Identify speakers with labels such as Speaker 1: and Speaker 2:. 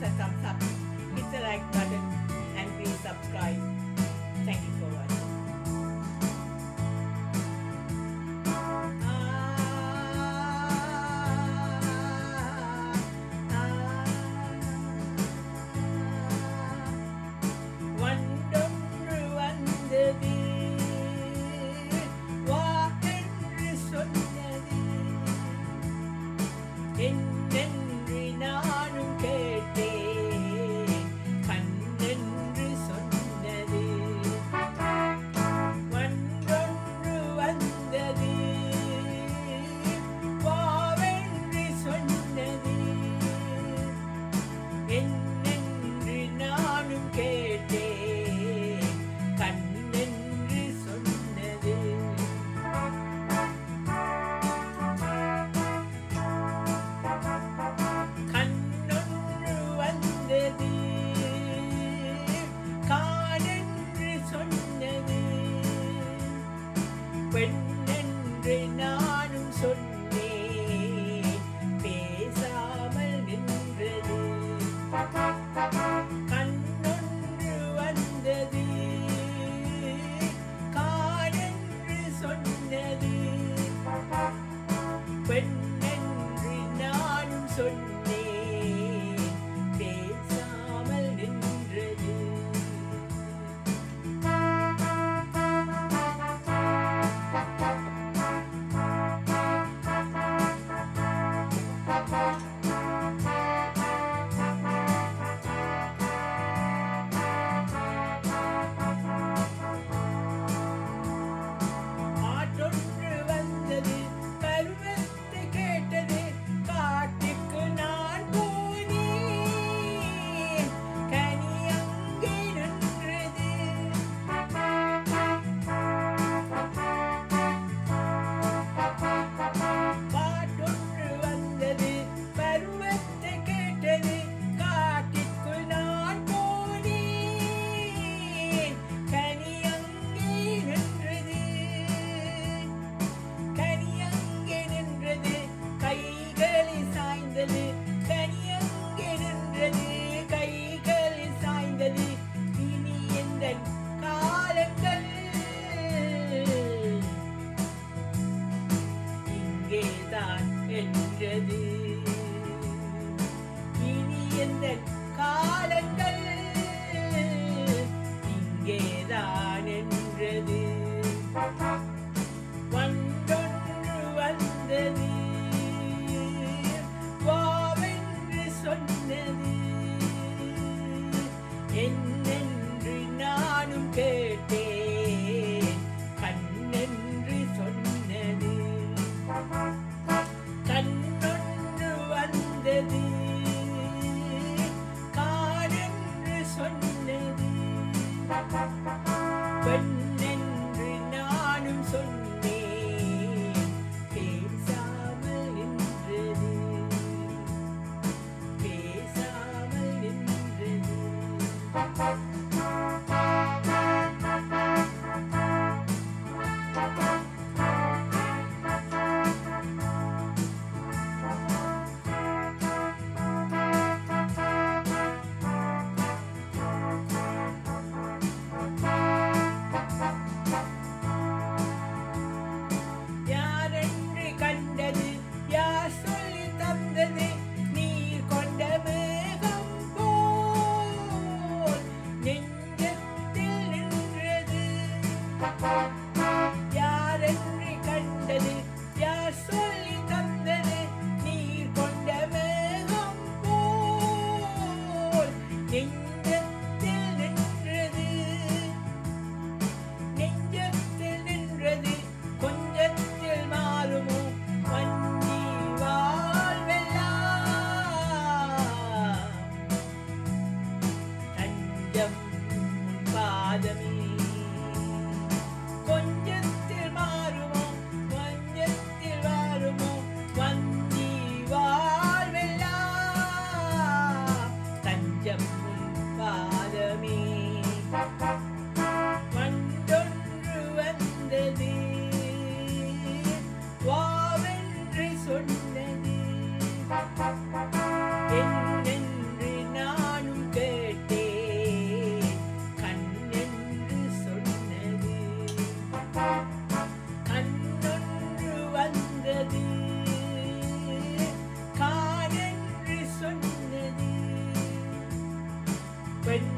Speaker 1: ใส่สามสับ சொன்னது. பெண்ணென்று நான் சொன்ன அங்கேதான் என்றது இனி எந்த காலங்கள்? இங்கேதான் என்றது வந்தொன்று வந்தது. வாவென்று சொன்னது. என் de. de mí. வந்தது வாவென்று சொன்னது. என்னென்று நானும் கேட்டேன். கண்ணென்று சொன்னது. கண்ணொன்று வந்தது. காதென்று சொன்னது. பெண்